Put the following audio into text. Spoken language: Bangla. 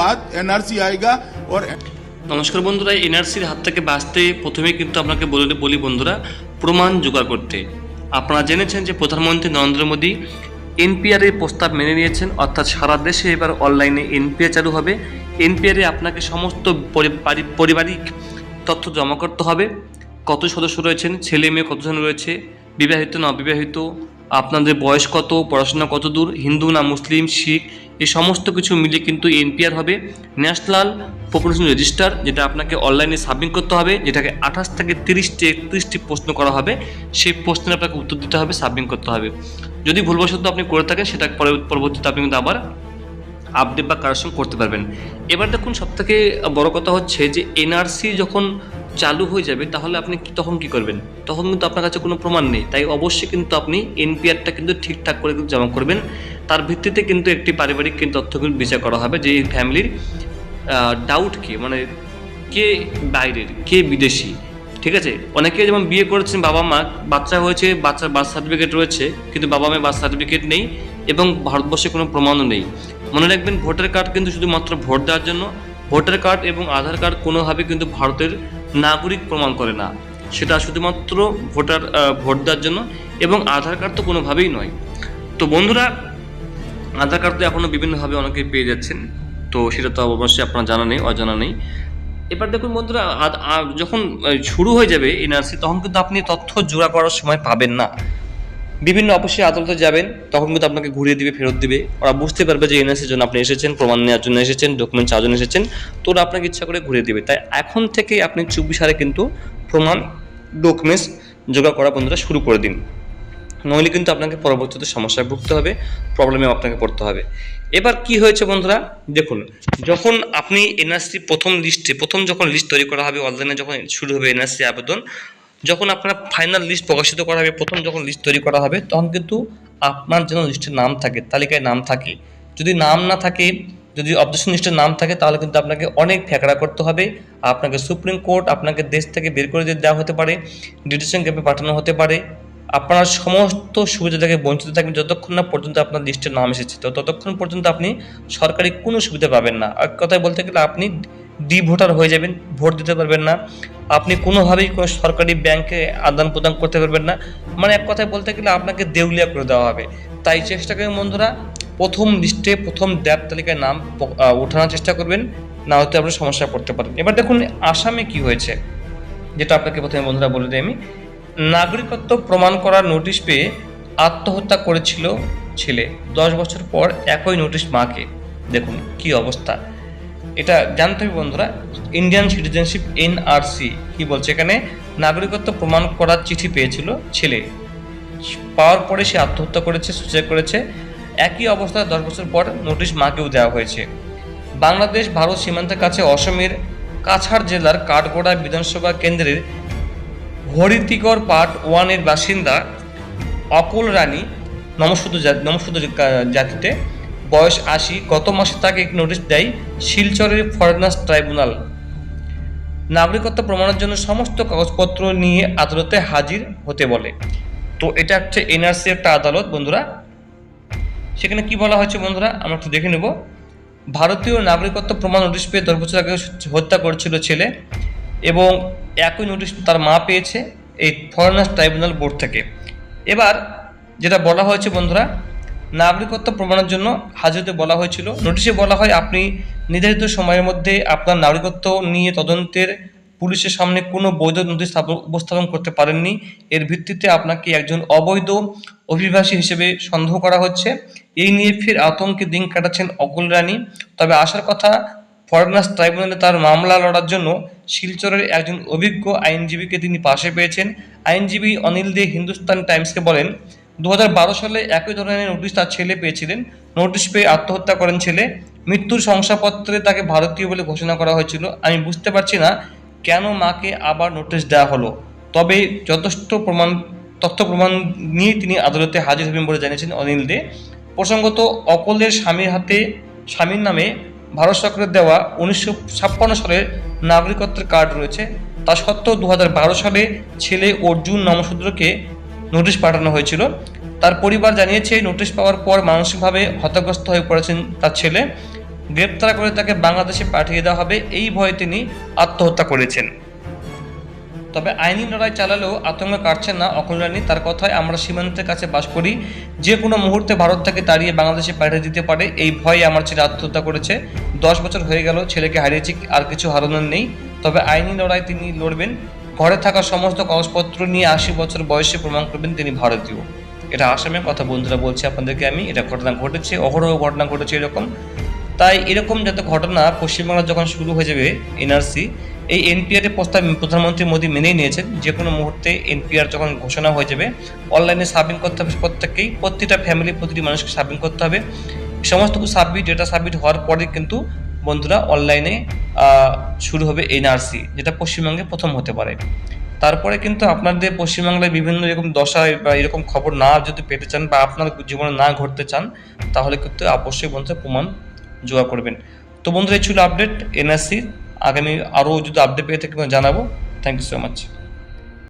बाद एनआरसी आएगा और নমস্কার বন্ধুরা এনআরসির হাত থেকে বাঁচতে প্রথমে কিন্তু আপনাকে বলে বলি বন্ধুরা প্রমাণ জোগাড় করতে আপনারা জেনেছেন যে প্রধানমন্ত্রী নরেন্দ্র মোদী এনপিআর এর প্রস্তাব মেনে নিয়েছেন অর্থাৎ সারা দেশে এবার অনলাইনে এনপিআর চালু হবে এনপিআর এ আপনাকে সমস্ত পরি- পারি- পারিবারিক তথ্য জমা করতে হবে কত সদস্য রয়েছেন ছেলে মেয়ে কতজন রয়েছে বিবাহিত না অবিবাহিত আপনাদের বয়স কত, পড়াশোনা কত দূর, হিন্দু না মুসলিম, শিখ, এই সমস্ত কিছু মিলে কিন্তু এনপিআর হবে। ন্যাশনাল পপুলেশন রেজিস্টার, যেটা আপনাকে অনলাইনে সাবমিট করতে হবে, যেটাকে আঠাশ থেকে তিরিশটি, একত্রিশটি প্রশ্ন করা হবে, সেই প্রশ্নের আপনাকে উত্তর দিতে হবে, সাবমিট করতে হবে। যদি ভুলবশত আপনি করে থাকেন, সেটা পরে পরবর্তীতে আপনি কিন্তু আবার আপডেট বা কারেকশন করতে পারবেন। এবার দেখুন, সবথেকে বড় কথা হচ্ছে যে এনআরসি যখন চালু হয়ে যাবে, তাহলে আপনি তখন কি করবেন? তখন কিন্তু আপনার কাছে কোনো প্রমাণ নেই। তাই অবশ্যই কিন্তু আপনি এনপিআরটা কিন্তু ঠিকঠাক করে কিন্তু জমা করবেন। তার ভিত্তিতে কিন্তু একটি পারিবারিক কিন্তু তথ্যগুলো বিচার করা হবে যে, এই ফ্যামিলির ডাউট কি? মানে কে বাইরের, কে বিদেশি? ঠিক আছে? অনেকে যেমন বিয়ে করেছেন বাবা মা, বাচ্চা হয়েছে, বাচ্চার বার্থ সার্টিফিকেট রয়েছে, কিন্তু বাবা মায়ের বার্থ সার্টিফিকেট নেই এবং ভারতবর্ষে কোনো প্রমাণও নেই। মনে রাখবেন ভোটার কার্ড কিন্তু শুধুমাত্র ভোট দেওয়ার জন্য। ভোটার কার্ড এবং আধার কার্ড কোনোভাবে কিন্তু ভারতের নাগরিক প্রমাণ করে না। সেটা শুধুমাত্র ভোটার ভোট দেওয়ার জন্য এবং আধার কার্ড তো কোনোভাবেই নয়। তো বন্ধুরা, আধার কার্ড তো এখনও বিভিন্নভাবে অনেকেই পেয়ে যাচ্ছেন। তো সেটা তো অবশ্যই আপনার জানা নেই, অজানা নেই। এবার দেখুন বন্ধুরা যখন শুরু হয়ে যাবে এনআরসি, তখন কিন্তু আপনি তথ্য জোড়া করার সময় পাবেন না। বিভিন্ন অবশ্যই আদালতে যাবেন, তখন কিন্তু আপনাকে ঘুরিয়ে দিবে, ফেরত দিবে। ওরা বুঝতে পারবে যে এনআরসির জন্য আপনি এসেছেন, প্রমাণ নেওয়ার জন্য এসেছেন ডকুমেন্ট চাওয়ার জন্য এসেছেন। তো ওরা আপনাকে ইচ্ছা করে ঘুরিয়ে দিবে। তাই এখন থেকে আপনি চব্বিশ সালে কিন্তু প্রমাণ ডকুমেন্টস জোগাড় করা বন্ধুরা শুরু করে দিন। নইলে কিন্তু আপনাকে পরবর্তীতে সমস্যায় ভুগতে হবে প্রবলেমে আপনাকে পড়তে হবে। এবার কি হয়েছে বন্ধুরা? দেখুন, যখন আপনি এনআরসি প্রথম লিস্টে প্রথম যখন লিস্ট তৈরি করা হবে অনলাইনে যখন শুরু হবে এনআরসি আবেদন যখন আপনার ফাইনাল লিস্ট প্রকাশিত করা হবে, প্রথম যখন লিস্ট তৈরি করা হবে, তখন কিন্তু আপনার যেন লিস্টের নাম থাকে, তালিকায় নাম থাকে। যদি নাম না থাকে, যদি অবজেকশন লিস্টের নাম থাকে, তাহলে কিন্তু আপনাকে অনেক ফেকড়া করতে হবে। আপনাকে সুপ্রিম কোর্ট, আপনাকে দেশ থেকে বের করে দিয়ে দেওয়া হতে পারে ডিটেশন ক্যাম্পে পাঠানো হতে পারে। আপনার সমস্ত সুবিধা থেকে বঞ্চিত থাকবেন যতক্ষণ না পর্যন্ত আপনার লিস্টের নাম এসেছে। তো ততক্ষণ পর্যন্ত আপনি সরকারি কোনো সুবিধা পাবেন না। এক কথায় বলতে গেলে আপনি ডি ভোটার হয়ে যাবেন, ভোট দিতে পারবেন না। আপনি কোনোভাবেই কোনো সরকারি ব্যাংকে আদান প্রদান করতে পারবেন না। মানে এক কথায় বলতে গেলে আপনাকে দেউলিয়া করে দেওয়া হবে। তাই চেষ্টা করেন বন্ধুরা, প্রথম লিস্টে প্রথম দ্যাব তালিকায় নাম ওঠানোর চেষ্টা করবেন। না হতে আপনি সমস্যায় পড়তে পারেন। এবার দেখুন, আসামে কি হয়েছে, যেটা আপনাকে প্রথমে বন্ধুরা বলে দিই আমি। নাগরিকত্ব প্রমাণ করার নোটিশ পেয়ে আত্মহত্যা করেছিল ছেলে। দশ বছর পর একই নোটিশ মাকে। দেখুন, কি অবস্থা। এটা জানতে হবে বন্ধুরা ইন্ডিয়ান সিটিজেনশিপ এনআরসি কি বলছে এখানে? নাগরিকত্ব প্রমাণ করার চিঠি পেয়েছিল ছেলে। পাওয়ার পরে সে আত্মহত্যা করেছে সুইসাইড করেছে। একই অবস্থায় দশ বছর পর নোটিশ মাকেও দেওয়া হয়েছে। বাংলাদেশ, ভারত সীমান্তের কাছে অসমের কাছাড় জেলার কাঠগোড়া বিধানসভা কেন্দ্রের হরিতিকর পার্ট ওয়ানের বাসিন্দা অকুল রানী নমশুদ্ধ জা- জাতিতে বয়স আশি, গত মাসে তাকে এক নোটিশ দেয় শিলচরের ফরেনার্স ট্রাইব্যুনাল। নাগরিকত্ব প্রমাণের জন্য সমস্ত কাগজপত্র নিয়ে আদালতে হাজির হতে বলে। তো এটা হচ্ছে এনআরসি একটা আদালত, বন্ধুরা। সেখানে কি বলা হয়েছে বন্ধুরা? আমরা একটু দেখে নেব। ভারতীয় নাগরিকত্ব প্রমাণ নোটিশ পেয়ে দশ বছর আগে হত্যা করেছিল ছেলে এবং একই নোটিশ তার মা পেয়েছে এই ফরেনার্স ট্রাইব্যুনাল বোর্ড থেকে। এবার যেটা বলা হয়েছে বন্ধুরা নাগরিকত্ব প্রমাণের জন্য হাজতে বলা হয়েছিল। নোটিশে বলা হয়, আপনি নির্ধারিত সময়ের মধ্যে আপনার নাগরিকত্ব নিয়ে তদন্তের পুলিশের সামনে কোনো বৈধ নথি স্থাপন- উপস্থাপন করতে পারেননি। এর ভিত্তিতে আপনাকে একজন অবৈধ অভিবাসী হিসেবে সন্দেহ করা হচ্ছে। এই নিয়ে ফের আতঙ্কে দিন কাটাচ্ছেন অকুল রানী। তবে আসার কথা, ফরেনার্স ট্রাইব্যুনালে তার মামলা লড়ার জন্য শিলচরের একজন অভিজ্ঞ আইনজীবীকে তিনি পাশে পেয়েছেন। আইনজীবী অনিল দে হিন্দুস্তান টাইমসকে বলেন দু হাজার বারো সালে একই ধরনের নোটিশ তার ছেলে পেয়েছিলেন। নোটিশ পেয়ে আত্মহত্যা করেন ছেলে। মৃত্যুর শংসাপত্রে তাকে ভারতীয় বলে ঘোষণা করা হয়েছিল। আমি বুঝতে পারছি না কেন মাকে আবার নোটিশ দেওয়া হলো। তবে যথেষ্ট প্রমাণ, তথ্য প্রমাণ নিয়ে তিনি আদালতে হাজির হবেন বলে জানিয়েছেন অনিল দে। প্রসঙ্গত অকলের স্বামীর হাতে, স্বামীর নামে ভারত সরকারের দেওয়া উনিশশো ছাপ্পান্ন সালের নাগরিকত্বের কার্ড রয়েছে। তা সত্ত্বেও দু হাজার বারো সালে ছেলে অর্জুন নমশূদ্রকে নোটিশ পাঠানো হয়েছিল। তার পরিবার জানিয়েছে নোটিশ পাওয়ার পর মানসিকভাবে হতাগ্রস্ত হয়ে পড়েছেন তার ছেলে। গ্রেপ্তার করে তাকে বাংলাদেশে পাঠিয়ে দেওয়া হবে, এই ভয়ে তিনি আত্মহত্যা করেছেন। তবে আইনি লড়াই চালালেও আতঙ্ক কাটছে না অকল্যাণী তার কথায় আমরা সীমান্তের কাছে বাস করি, যে কোনো মুহূর্তে ভারত থেকে তাড়িয়ে বাংলাদেশে পাঠিয়ে দিতে পারে, এই ভয়ে আমার ছেলে আত্মহত্যা করেছে। দশ বছর হয়ে গেল, ছেলেকে হারিয়েছি, আর কিছু হারানোর নেই। তবে আইনি লড়াই তিনি লড়বেন ঘরে থাকা সমস্ত কাগজপত্র নিয়ে আশি বছর বয়সে প্রমাণ করবেন তিনি ভারতীয়। এটা আসামের কথা বন্ধুরা বলছি আপনাদেরকে আমি, এটা ঘটনা ঘটেছে, অহরহ ঘটনা ঘটেছে এরকম। তাই এরকম যাতে ঘটনা পশ্চিমবাংলা যখন শুরু হয়ে যাবে এনআরসি, এই এনপিআর এর প্রস্তাব প্রধানমন্ত্রী মোদী মেনেই নিয়েছেন। যে কোনো মুহূর্তে এনপিআর যখন ঘোষণা হয়ে যাবে, অনলাইনে সাবমিট করতে হবে প্রত্যেককেই। প্রতিটা ফ্যামিলি প্রতিটি মানুষকে সাবমিট করতে হবে। সমস্ত সাবমিট ডেটা সাবমিট হওয়ার পরে কিন্তু বন্ধুরা অনলাইনে শুরু হবে এনআরসি যেটা পশ্চিমবঙ্গে প্রথম হতে পারে। তারপরে কিন্তু আপনাদের পশ্চিমবাংলায় বিভিন্ন এরকম দশা বা এরকম খবর না যদি পেতে চান বা আপনার জীবনে না ঘটতে চান, তাহলে কিন্তু অবশ্যই বন্ধুরা প্রমাণ জোগাড় করবেন। তো বন্ধুরা, এই ছিল আপডেট এনআরসি আগামী আরও যদি আপডেট পেয়ে থাকি জানাব। Thank you so much